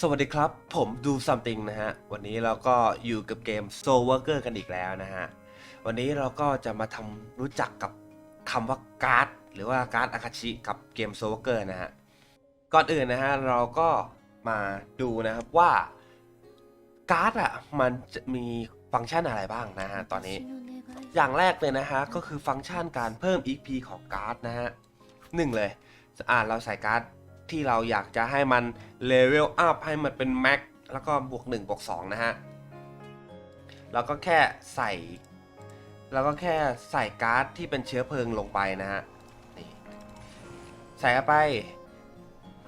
สวัสดีครับ ผมดู something นะฮะ วันนี้เราก็อยู่กับเกม Soul Worker กันอีกแล้วนะฮะ วันนี้เราก็จะมาทำรู้จักกับคำว่าการ์ดหรือว่าการ์ดอาคาชิกับเกม Soul Worker นะฮะ ก่อนอื่นนะฮะ เราก็มาดูนะครับว่าการ์ดอะมันจะมีฟังก์ชันอะไรบ้างนะฮะ ตอนนี้ อย่างแรกเลยนะฮะ ก็คือฟังก์ชันการเพิ่ม EP ของการ์ดนะฮะหนึ่งเลยอ่าเราใส่การ์ด ที่เราอยากจะให้มันเลเวลอัพให้มันเป็นแม็กแล้วก็บวก1บวก2นะฮะเราก็แค่ใส่เราก็แค่ใส่การ์ดที่เป็นเชื้อเพลิงลงไปนะฮะนี่ใส่เข้าไป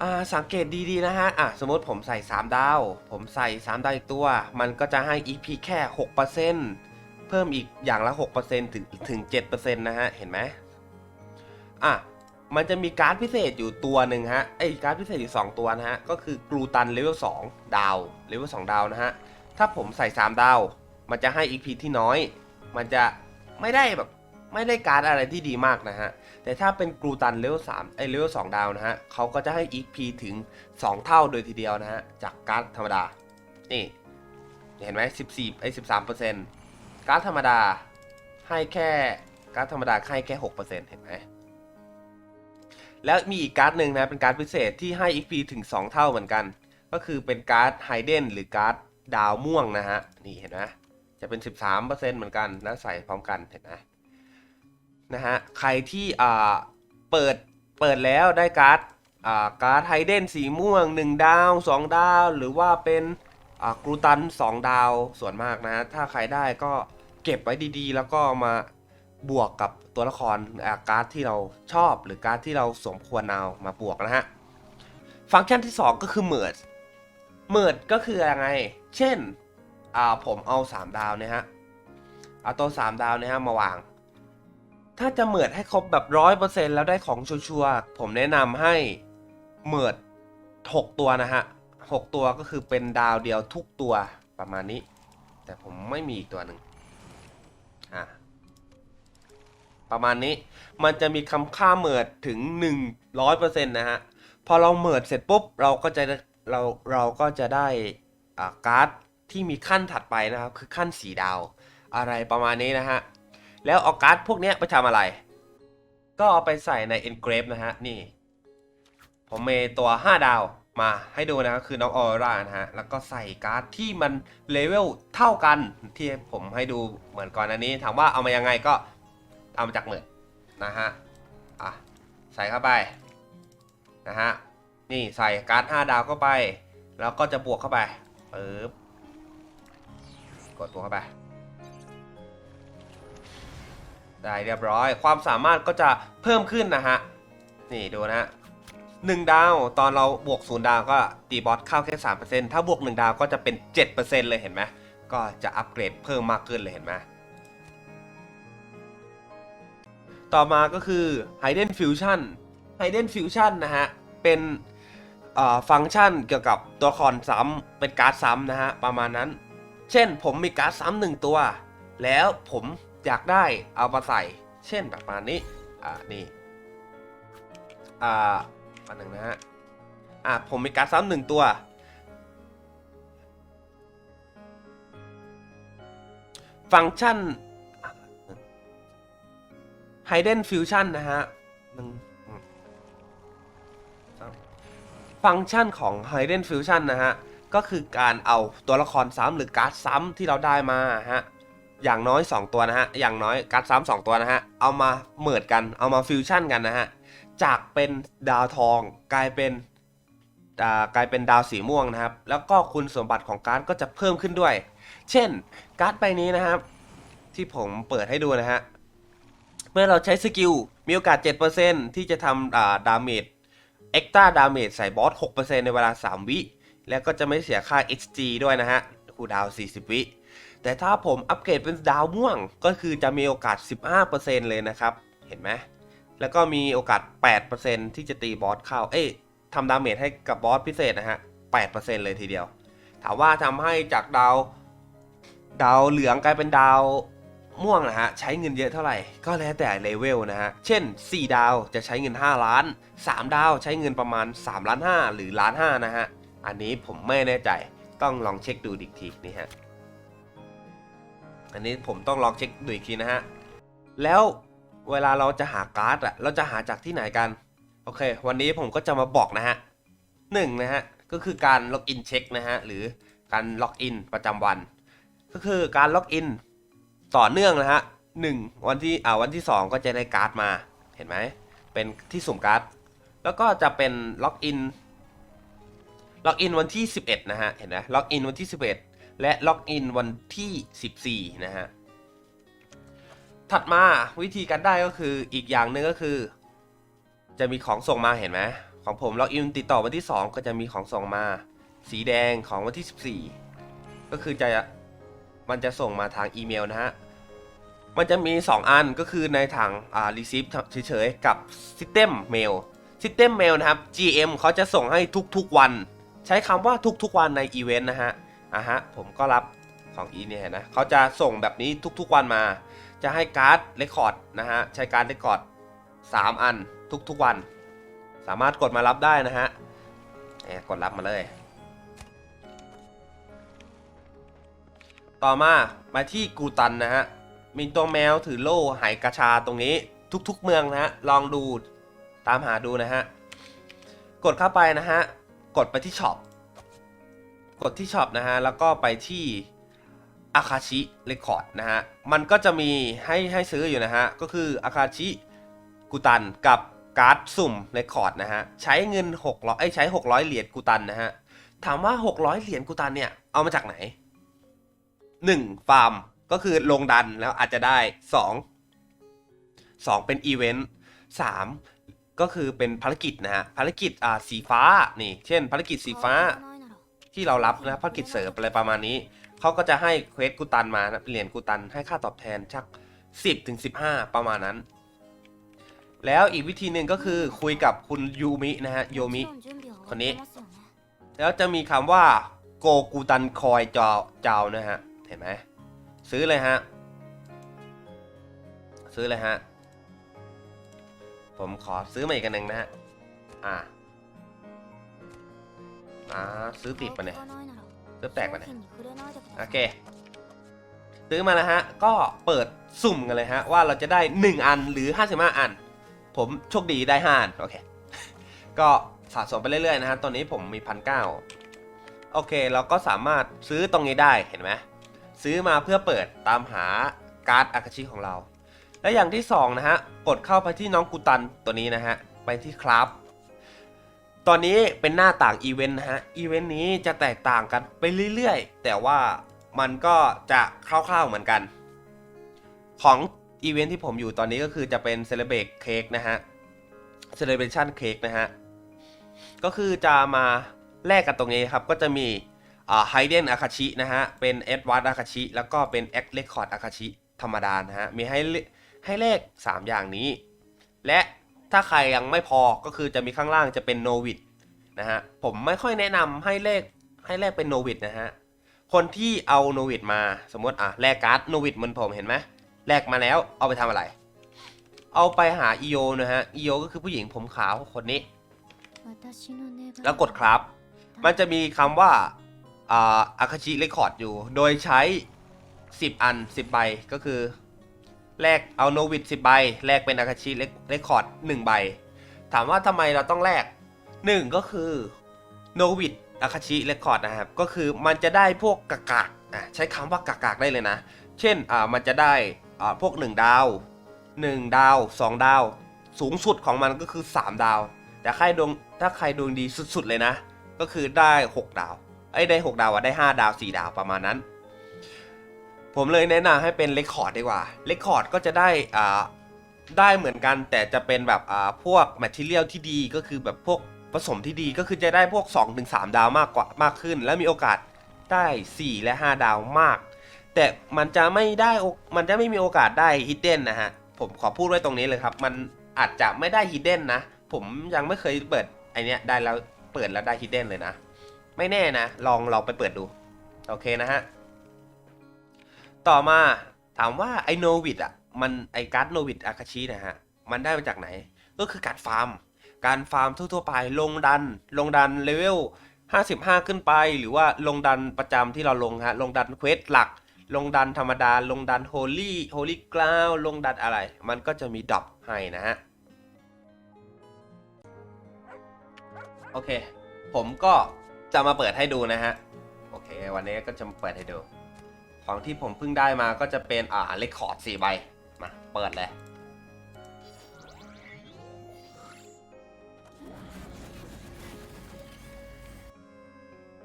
อ่าสังเกตดีๆนะฮะอะสมมติผมใส่ 3 ดาว ผมใส่ 3 ดาวอีกตัว มันก็จะให้ EP แค่ 6%เพิ่มอีกอย่างละ 6%ถึงถึง 7%นะฮะ เห็นไหมอะ มันจะมีการ์ดพิเศษอยู่ตัวหนึ่งฮะไอ้การ์ดพิเศษอยู่ 2 ตัวนะฮะ ก็คือกลูตันเลเวล2ดาวเลเวล2ดาวนะฮะ ถ้าผมใส่ 3 ดาว มันจะให้ EP ที่น้อย มันจะไม่ได้แบบไม่ได้การ์ดอะไรที่ดีมากนะฮะ แต่ถ้าเป็นกลูตันเลเวล3ไอ้เลเวล2ดาวนะฮะเขาก็จะให้ EP ถึง 2 เท่าโดยทีเดียวนะฮะ จากการ์ดธรรมดา นี่ เห็นไหม14ไอ้13%การ์ดธรรมดาให้แค่การ์ดธรรมดาให้แค่ 6%เห็นไหม แล้วมีอีกการ์ดหนึ่งนะ เป็นการ์ดพิเศษที่ให้ XP ถึง 2 เท่าเหมือนกัน ก็คือเป็นการ์ดไฮเดนหรือการ์ดดาวม่วงนะฮะ นี่เห็นไหมจะเป็น 13%เหมือนกันแล้วใส่พร้อมกันเห็นไหมนะฮะ ใครที่อ่าเปิดเปิดแล้วได้การ์ดอ่าการ์ดไฮเดนสีม่วง 1 ดาว 2 ดาว หรือว่าเป็นอ่ากรูตัน 2 ดาวส่วนมากนะ ถ้าใครได้ก็เก็บไว้ดีๆ แล้วก็มา บวกกับตัวละครการ์ดที่เราชอบ หรือการ์ดที่เราสมควรเอามาบวกนะฮะ ฟังก์ชันที่ 2 ก็คือ merge merge ก็คือยังไง เช่นอ่าผมเอา 3 ดาวเนี่ยฮะ เอาตัว 3 ดาวเนี่ยฮะมาวาง ถ้าจะเหมือดให้ครบแบบร้อยเปอร์เซ็นต์แล้วได้ของชัวร์ๆผมแนะนำให้เหมือดหกตัวนะฮะหกตัวก็คือเป็นดาวเดียวทุกตัวประมาณนี้ แต่ผมไม่มีอีกตัวหนึ่งอะ ประมาณนี้ มันจะมีคำค่าเหมือดถึง 100%นะฮะ พอเราเหมือดเสร็จปุ๊บ เราก็จะเราเราก็จะได้อ่าการ์ดที่มีขั้นถัดไปนะครับ คือขั้นสีดาวอะไรประมาณนี้นะฮะ แล้วเอาการ์ดพวกเนี้ยไปทำอะไร ก็เอาไปใส่ใน engrave นะฮะ นี่ ผมเมตัว 5 ดาวมาให้ดูนะครับคือน้องออร่านะฮะ แล้วก็ใส่การ์ดที่มันเลเวลเท่ากันที่ผมให้ดูเหมือนก่อนอันนี้ ถามว่าเอามายังไงก็ เอามาจากเหมือนนะฮะอะใส่เข้าไปนะฮะนี่ใส่การ์ด5ดาวเข้าไป แล้วก็จะบวกเข้าไปปึ๊บกดบวกเข้าไป ได้เรียบร้อย ความสามารถก็จะเพิ่มขึ้นนะฮะนี่ดูนะฮะหนึ่งดาวตอนเราบวกศูนย์ดาวก็ตีบอสเข้าแค่สามเปอร์เซ็นต์ถ้าบวกหนึ่งดาวก็จะเป็นเจ็ดเปอร์เซ็นต์เลยเห็นไหมก็จะอัปเกรดเพิ่มมากขึ้นเลยเห็นไหม ต่อมาก็คือ Hidden Fusion Hidden Fusion นะฮะ เป็นฟังก์ชันเกี่ยวกับตัวละครซ้ำเป็นการ์ดซ้ำนะฮะ ประมาณนั้น เช่นผมมีการ์ดซ้ำหนึ่งตัว แล้วผมอยากได้เอามาใส่ เช่นประมาณนี้ อ่า นี่ อ่าอันหนึ่งนะฮะ อ่า ผมมีการ์ดซ้ำหนึ่งตัว ฟังก์ชัน Hidden Fusion นะฮะหนึ่งฟังก์ชันของ Hidden Fusion นะฮะ ก็คือการเอาตัวละครซ้ำหรือการ์ดซ้ำที่เราได้มาฮะ อย่างน้อย 2 ตัวนะฮะ อย่างน้อยการ์ดซ้ำสองตัวนะฮะ เอามาเมิดกัน เอามาฟิวชั่นกันนะฮะ จากเป็นดาวทองกลายเป็นอ่ากลายเป็นดาวสีม่วงนะครับ แล้วก็คุณสมบัติของการ์ดก็จะเพิ่มขึ้นด้วย เช่น การ์ดใบนี้นะครับ ที่ผมเปิดให้ดูนะฮะ มื่อเราใช้สกิล มีโอกาส 7%ที่จะทำอ่าดาเมจเอ็กต้าดาเมจใส่บอส 6%ในเวลา 3 วิ แล้วก็จะไม่เสียค่า XG ด้วยนะฮะคูดาว 40 วิ แต่ถ้าผมอัปเกรดเป็นดาวม่วง ก็คือจะมีโอกาส 15%เลยนะครับ เห็นไหม แล้วก็มีโอกาส 8%ที่จะตีบอสเข้า เอ้ยทำดาเมจให้กับบอสพิเศษนะฮะ 8%เลยทีเดียว ถามว่าทำให้จากดาว ดาวเหลืองกลายเป็นดาว ม่วงนะฮะใช้เงินเยอะเท่าไหร่ ก็แล้วแต่เลเวลนะฮะ เช่น 4 ดาวจะใช้เงิน 5 ล้าน 3 ดาวใช้เงินประมาณ3ล้าน5หรือล้าน5นะฮะ อันนี้ผมไม่แน่ใจต้องลองเช็คดูอีกทีนี่ฮะ อันนี้ผมต้องลองเช็คดูอีกทีนะฮะ แล้วเวลาเราจะหาการ์ดอะเราจะหาจากที่ไหนกัน โอเค วันนี้ผมก็จะมาบอกนะฮะหนึ่งนะฮะ ก็คือการล็อกอินเช็คนะฮะ หรือการล็อกอินประจำวัน ก็คือการล็อกอิน ต่อเนื่องนะฮะหนึ่งวันที่อ่าวันที่สองก็จะได้การ์ดมาเห็นไหมเป็นที่สุ่มการ์ดแล้วก็จะเป็นล็อกอินล็อกอินวันที่ 11 นะฮะเห็นไหมล็อกอินวันที่ 11 และล็อกอินวันที่ 14 นะฮะถัดมาวิธีการได้ก็คืออีกอย่างหนึ่งก็คือ จะมีของส่งมาเห็นไหมของผมล็อกอินติดต่อวันที่ 2 ก็จะมีของส่งมา สีแดงของวันที่ 14 ก็คือจะ มันจะส่งมาทางอีเมลนะฮะ มันจะมี 2 อันก็คือในทางอ่า receive เฉยๆ กับ system mail system mail นะครับ GM เขาจะส่งให้ทุกๆวัน ใช้คำว่าทุกๆวันในอีเวนต์นะฮะอะฮะ ผมก็รับของอีเนี่ยนะเขาจะส่งแบบนี้ทุกๆวันมา จะให้การ์ดเรคคอร์ดนะฮะ ใช้การ์ดเรคคอร์ด3อันทุกๆวัน สามารถกดมารับได้นะฮะกดรับมาเลย ต่อมามาที่กูตันนะฮะ มีตัวแมวถือโล่ไหกระชาตรงนี้ ทุกๆเมืองนะฮะ ลองดูตามหาดูนะฮะ กดเข้าไปนะฮะ กดไปที่ช็อป กดที่ช็อปนะฮะ แล้วก็ไปที่อาคาชิเรคคอร์ดนะฮะ มันก็จะมีให้ให้ซื้ออยู่นะฮะ ก็คืออาคาชิกูตันกับการ์ดสุ่มเรคคอร์ดนะฮะ ใช้เงิน600ไอ้ใช้ 600 เหรียญกูตันนะฮะ ถามว่า 600 เหรียญกูตันเนี่ย เอามาจากไหน 1. ฟาร์มก็คือลงดันแล้วอาจจะได้ 2 2 เป็นอีเวนต์3ก็คือเป็นภารกิจนะฮะภารกิจอ่าสีฟ้านี่ เช่น ภารกิจสีฟ้าที่เรารับนะภารกิจเสริมอะไรประมาณนี้เขาก็จะให้เควสกูตันมานะเหรียญกูตันให้ค่าตอบแทนชัก 10ถึง15 ประมาณนั้น แล้วอีกวิธีหนึ่งก็คือคุยกับคุณยูมินะฮะโยมิคนนี้ แล้วจะมีคำว่าโกกูตันคอยจอเจ้านะฮะ เห็นไหมซื้อเลยฮะ ซื้อเลยฮะ ผมขอซื้อมาอีกอันหนึ่งนะฮะ อ่าอ่าซื้อติดมาเนี่ยซื้อแตกมาเนี่ยโอเค ซื้อมาแล้วฮะ ก็เปิดสุ่มกันเลยฮะ ว่าเราจะได้ 1 อันหรือ 55 อัน ผมโชคดีได้ 5 อัน โอเค ก็สะสมไปเรื่อยๆนะฮะ ตอนนี้ผมมีพันเก้าโอเค เราก็สามารถซื้อตรงนี้ได้เห็นไหม ซื้อมาเพื่อเปิดตามหาการ์ดอาคาชิของเรา และอย่างที่2นะฮะกดเข้าไปที่น้องกูตันตัวนี้นะฮะไปที่ครับตอนนี้เป็นหน้าต่างอีเวนต์นะฮะอีเวนต์นี้จะแตกต่างกันไปเรื่อยๆ แต่ว่ามันก็จะคร่าวๆเหมือนกัน ของอีเวนต์ที่ผมอยู่ตอนนี้ก็คือจะเป็น Celebrate Cake นะฮะ Celebration Cake นะฮะก็คือจะมาแลกกันตรงนี้ครับก็จะมี อ่า Hidden Akashi นะฮะ เป็น Advanced Akashi แล้วก็เป็น X Record Akashi ธรรมดานะฮะ มีให้เลให้เลข 3 อย่างนี้ และถ้าใครยังไม่พอก็คือจะมีข้างล่างจะเป็น Novit นะฮะ ผมไม่ค่อยแนะนำให้เลขให้แลกเป็น Novit นะฮะ คนที่เอา Novit มาสมมติอะแลกการ์ด Novit เหมือนผมเห็นไหมแลกมาแล้วเอาไปทำอะไร เอาไปหา EO นะฮะ EO ก็คือผู้หญิงผมขาวคนนี้ แล้วกดครับ มันจะมีคำว่า อาคาชิเรคคอร์ดอยู่ โดยใช้ 10 อัน 10 ใบก็คือแลกเอาโนวิด10 ใบแลกเป็นอาคาชิเรคคอร์ด1ใบ ถามว่าทำไมเราต้องแลก 1 ก็คือโนวิดอาคาชิเรคคอร์ดนะครับ ก็คือมันจะได้พวกกากากอะใช้คำว่ากากากได้เลยนะ เช่นอ่ามันจะได้อ่าพวก 1 ดาว 1 ดาว 2 ดาว สูงสุดของมันก็คือ 3 ดาว แต่ใครดวงถ้าใครดวงดีสุดๆเลยนะ ก็คือได้ 6 ดาว ไอ้ได้6ดาวอะได้ 5 ดาว 4 ดาวประมาณนั้น ผมเลยแนะนำให้เป็นเลคคอร์ดดีกว่าเลคคอร์ดก็จะได้อ่าได้เหมือนกันแต่จะเป็นแบบอ่าพวกแมทเทียลที่ดีก็คือแบบพวกผสมที่ดีก็คือจะได้พวก 2-3 ดาวมากกว่ามากขึ้น และมีโอกาสได้ 4 และ 5 ดาวมาก แต่มันจะไม่ได้มันจะไม่มีโอกาสได้ฮิดเด้นนะฮะผมขอพูดไว้ตรงนี้เลยครับ มันอาจจะไม่ได้ฮิดเด้นนะ ผมยังไม่เคยเปิดไอเนี้ยได้แล้วเปิดแล้วได้ฮิดเด้นเลยนะ ไม่แน่นะ ลองลองไปเปิดดู โอเคนะฮะ ต่อมาถามว่าไอโนวิดอะ มันไอการ์ดโนวิดอาคาชินะฮะ มันได้มาจากไหน ก็คือการฟาร์ม การฟาร์มทั่วๆไป ลงดัน ลงดันเลเวล55 ขึ้นไป หรือว่าลงดันประจำที่เราลงฮะ ลงดันเควสหลัก ลงดันธรรมดา ลงดันโฮลี่โฮลี่กราวลงดันอะไร มันก็จะมีดรอปให้นะฮะ โอเค ผมก็ จะมาเปิดให้ดูนะฮะ โอเค วันนี้ก็จะมาเปิดให้ดู ของที่ผมเพิ่งได้มาก็จะเป็นอ่าเลคคอร์ดสี่ใบ มา เปิดเลย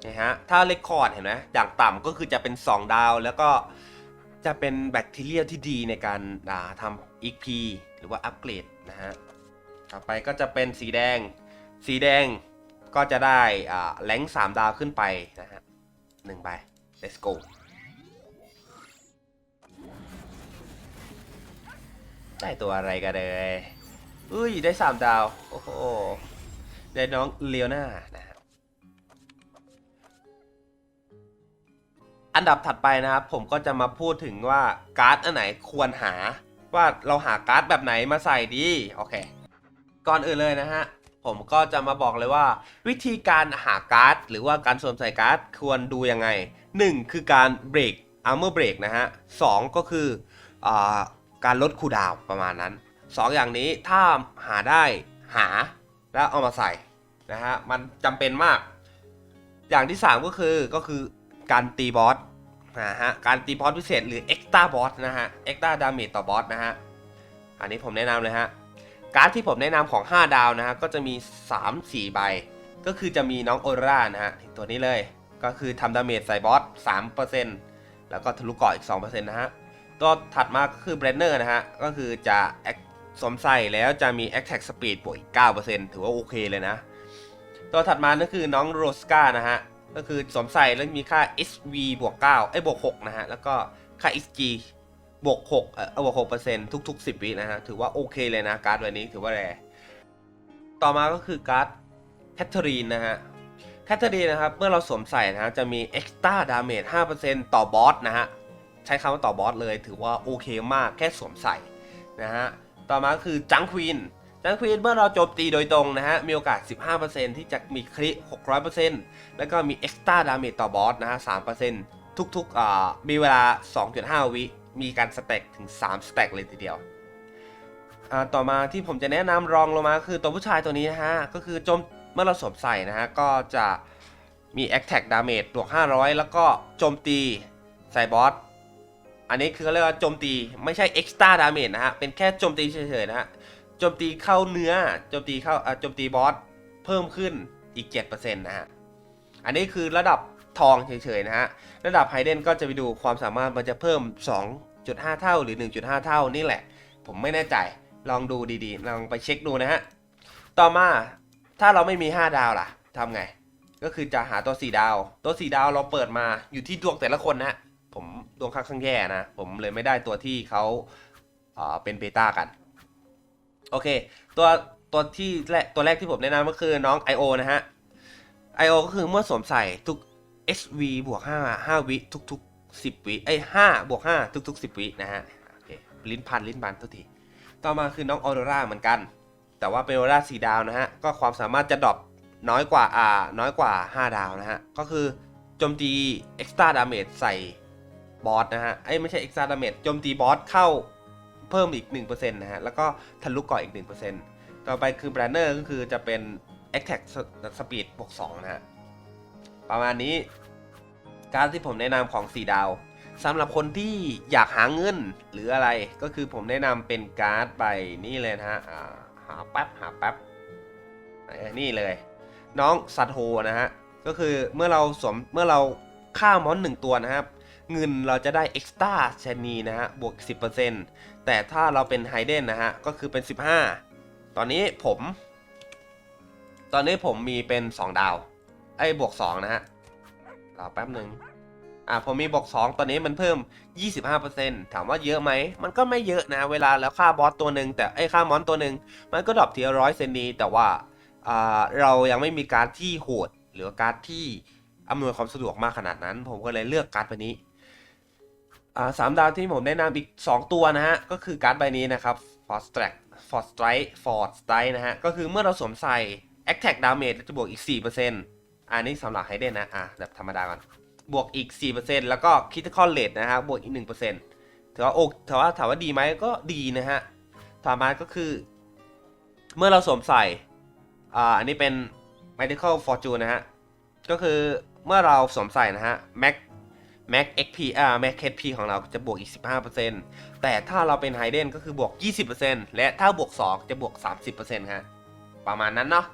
นะฮะ ถ้าเลคคอร์ดเห็นไหมอย่างต่ำก็คือจะเป็น 2 ดาว แล้วก็จะเป็นแบคทีเรียที่ดีในการอ่าทำ EP หรือว่าอัปเกรดนะฮะ ต่อไปก็จะเป็นสีแดง สีแดง ก็จะได้อ่าแรงสามดาวขึ้นไปนะฮะหนึ่งใบ let's go ได้ตัวอะไรกันเลยอุ้ย ได้สามดาว โอ้โห ได้น้องเลียวนานะฮะอันดับถัดไปนะครับผมก็จะมาพูดถึงว่าการ์ดอันไหนควรหา ว่าเราหาการ์ดแบบไหนมาใส่ดี โอเค ก่อนอื่นเลยนะฮะ ผมก็จะมาบอกเลยว่า วิธีการหาการ์ด หรือว่าการสวมใส่การ์ดควรดูยังไง 1 คือการเบรก armor break นะฮะสองก็คืออการลดคูดาวประมาณนั้น 2 อย่างนี้ถ้าหาได้หาแล้วเอามาใส่นะฮะมันจำเป็นมาก อย่างที่ 3 ก็คือก็คือการตีบอสนะฮะการตีบอสพิเศษหรือ extra boss นะฮะ extra damage ต่อบอสนะฮะอันนี้ผมแนะนำเลยฮะ การ์ดที่ผมแนะนำของ 5 ดาวนะฮะก็จะมี 3-4 ใบ ก็คือจะมีน้องโอร่านะฮะตัวนี้เลยก็คือทำดาเมจใส่บอส3%แล้วก็ทะลุเกาะอีก 2%นะฮะตัวถัดมาก็คือเบรนเนอร์นะฮะก็คือจะผสวมใส่แล้วจะมี attack speed บวกอีก 9%ถือว่าโอเคเลยนะ ตัวถัดมานั่นคือน้องโรสกานะฮะ ก็คือสวมใส่แล้วมีค่า SV บวก9ไอ้บวก6นะฮะ แล้วก็ค่า XG บวก6เอ่อบวก6%ทุกๆ10วินะฮะ ถือว่าโอเคเลยนะการ์ดใบนี้ถือว่าแรต่อมาก็คือการ์ดแคทเธอรีนนะฮะแคทเธอรีนนะครับ เมื่อเราสวมใส่นะฮะ จะมี extra damage 5%ต่อบอสนะฮะ ใช้คำว่าต่อบอสเลย ถือว่าโอเคมากแค่สวมใส่นะฮะ ต่อมาก็คือจังควีนจังควีนเมื่อเราโจมตีโดยตรงนะฮะ มีโอกาส 15%ที่จะมีคริ600%แล้วก็มี extra damage ต่อบอสนะฮะ3%ทุกๆอ่ามีเวลา 2.5 วิ มีการสเต็กถึง3สเต็กเลยทีเดียวอ่าต่อมาที่ผมจะแนะนำรองลงมาคือตัวผู้ชายตัวนี้นะฮะ ก็คือโจมเมื่อเราสวมใส่นะฮะ ก็จะมี attack damage บวก 500 แล้วก็โจมตีใส่บอส อันนี้คือเรียกว่าโจมตีไม่ใช่ extra damage นะฮะ เป็นแค่โจมตีเฉยๆนะฮะ โจมตีเข้าเนื้อ โจมตีเข้าอ่าโจมตีบอสเพิ่มขึ้นอีก 7%นะฮะ อันนี้คือระดับ ทองเฉยๆนะฮะ ระดับไฮเดนก็จะไปดูความสามารถมันจะเพิ่ม 2.5 เท่าหรือ 1.5 เท่านี่แหละ ผมไม่แน่ใจลองดูดีๆ ลองไปเช็คดูนะฮะ ต่อมาถ้าเราไม่มี 5 ดาวล่ะทำไง ก็คือจะหาตัว4ดาว ตัว4ดาวเราเปิดมาอยู่ที่ดวงแต่ละคนนะ ผมดวงค่อนข้างแย่นะ ผมเลยไม่ได้ตัวที่เขาเอ่อเป็นเบต้ากัน โอเค ตัวตัวที่แรกตัวแรกที่ผมแนะนำก็คือน้อง I.O. นะฮะ I.O. ก็คือเมื่อสวมใส่ทุก SV บวก5 5 วิทุกๆ 10 วิไอ้5บวก5ทุกๆ 10 วินะฮะโอเคลิ้นพันลิ้นบันทุกทีต่อมาคือน้องออโรราเหมือนกัน แต่ว่าเป็นออโรราสีดาวนะฮะ ก็ความสามารถจะดรอปน้อยกว่าอ่าน้อยกว่า 5 ดาวนะฮะ ก็คือโจมตี extra damage ใส่บอสนะฮะไอ้ไม่ใช่ extra damage โจมตีบอสเข้าเพิ่มอีก 1%นะฮะ แล้วก็ทะลุเกาะอีก 1%ต่อไปคือ b r a n n e r ก็คือจะเป็น attack speed บวก2นะฮะ ประมาณนี้ การที่ผมแนะนำของ4ดาวสำหรับคนที่อยากหาเงินหรืออะไรก็คือผมแนะนำเป็นการ์ดใบนี่เลยนะฮะหาแป๊บหาแป๊บนี่เลย น้องซัตโฮนะฮะก็คือเมื่อเราสวมเมื่อเราฆ่ามอนหนึ่งตัวนะครับ เงินเราจะได้เอ็กซ์ต้าชนีนะฮะบวก 10%แต่ถ้าเราเป็นไฮเดนนะฮะก็คือเป็น 15 ตอนนี้ผม ตอนนี้ผมมีเป็น 2 ดาว อ้ยบวก2นะฮะรอแป๊บหนึ่งอ่าผมมีบวก2ตอนนี้มันเพิ่ม 25%ถามว่าเยอะไหม มันก็ไม่เยอะนะ เวลาแล้วค่าบอสตัวหนึ่งแต่ไอ้ค่ามอนตัวหนึ่งมันก็ดรอปทีละร้อยเซนดีแต่ว่าอ่าเรายังไม่มีการที่โหดหรือการที่อำนวยความสะดวกมากขนาดนั้น ผมก็เลยเลือกการ์ดใบนี้อ่าสามดาวที่ผมแนะนำอีก 2 ตัวนะฮะ ก็คือการ์ดใบนี้นะครับ Force Strike Force Strike Force Strike นะฮะ ก็คือเมื่อเราสวมใส่ Attack Damage จะบวกอีก 4% อันนี้สำหรับไฮเดนนะ อะแบบธรรมดาก่อน บวกอีก 4%แล้วก็คิดคอนเลทนะฮะบบวกอีก 1%ถือว่าโอกถือว่าถามว่าดีไหมก็ดีนะฮะ ต่อมาก็คือ เมื่อเราสวมใส่ อ่า อันนี้เป็น medical fortune นะฮะ ก็คือเมื่อเราสวมใส่นะฮะ mac mac xp อ่า mac hp ของเราจะบวกอีก 15%แต่ถ้าเราเป็นไฮเดนก็คือบวก 20%และถ้าบวก 2 จะบวก 30%ฮะ ประมาณนั้นเนาะ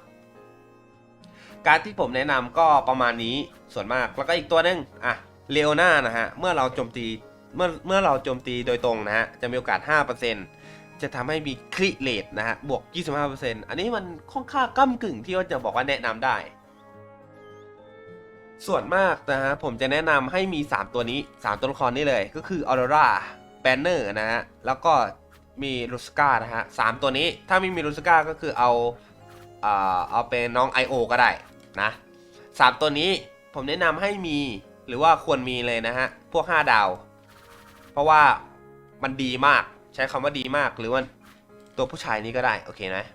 การดที่ผมแนะนำก็ประมาณนี้ส่วนมากแล้วก็อีกตัวหนึงอะเลโอน่านะฮะเมื่อเราโจมตีเมื่อเมื่อเราโจมตีโดยตรงนะฮะจะมีโอกาส 5%จะทำให้มีคริเลตนะฮะบวก 25%อันนี้มันค่อนข้างก้ากึ่งที่ว่าจะบอกว่าแนะนำได้ ส่วนมากนะฮะผมจะแนะนำให้มี 3 ตัวนี้ 3 ตัวละครนี้เลย ก็คือออร r a แบนเนอร์นะฮะแล้วก็มีลูสกานะฮะสามตัวนี้ถ้าไม่มีลูสกาก็คือเอาอ่าเอาเป็นน้อง I.O. ก็ได้ นะสามตัวนี้ผมแนะนำให้มีหรือว่าควรมีเลยนะฮะ พวก 5 ดาว เพราะว่ามันดีมากใช้คำว่าดีมากหรือว่าตัวผู้ชายนี้ก็ได้ โอเคนะ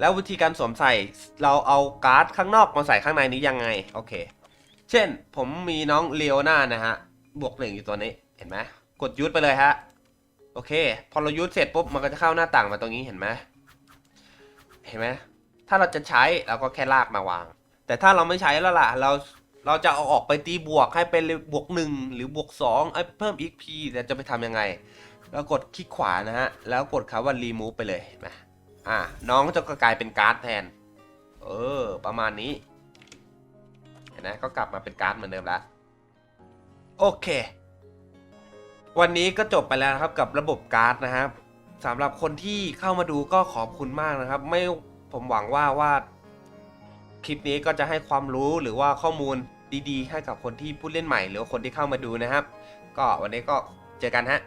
แล้ววิธีการสวมใส่เราเอาการ์ดข้างนอกมาใส่ข้างในนี้ยังไง โอเค เช่นผมมีน้องเลโอนานะฮะ บวกหนึ่งอยู่ตัวนี้เห็นไหมกดยุดไปเลยฮะโอเค พอเรายุดเสร็จปุ๊บมันก็จะเข้าหน้าต่างมาตรงนี้เห็นไหมเห็นไหม ถ้าเราจะใช้เราก็แค่ลากมาวาง แต่ถ้าเราไม่ใช้แล้วล่ะ เราเราจะเอาออกไปตีบวกให้เป็นบวกหนึ่งหรือบวกสองไอ้เพิ่ม XP แต่จะไปทำยังไงแล้วกดคลิกขวานะฮะ แล้วกดคำว่า remove ไปเลยนไหมอ่าน้องจะกลายเป็นการ์ดแทน เออ ประมาณนี้เห็นไหมก็กลับมาเป็นการ์ดเหมือนเดิมแล้วโอเค วันนี้ก็จบไปแล้วครับกับระบบการ์ดนะครับสำหรับคนที่เข้ามาดูก็ขอบคุณมากนะครับ ไม่ ผมหวังว่าว่าคลิปนี้ก็จะให้ความรู้หรือว่าข้อมูลดีๆ ให้กับคนที่ผู้เล่นใหม่ หรือคนที่เข้ามาดูนะครับ ก็วันนี้ก็เจอกันฮะ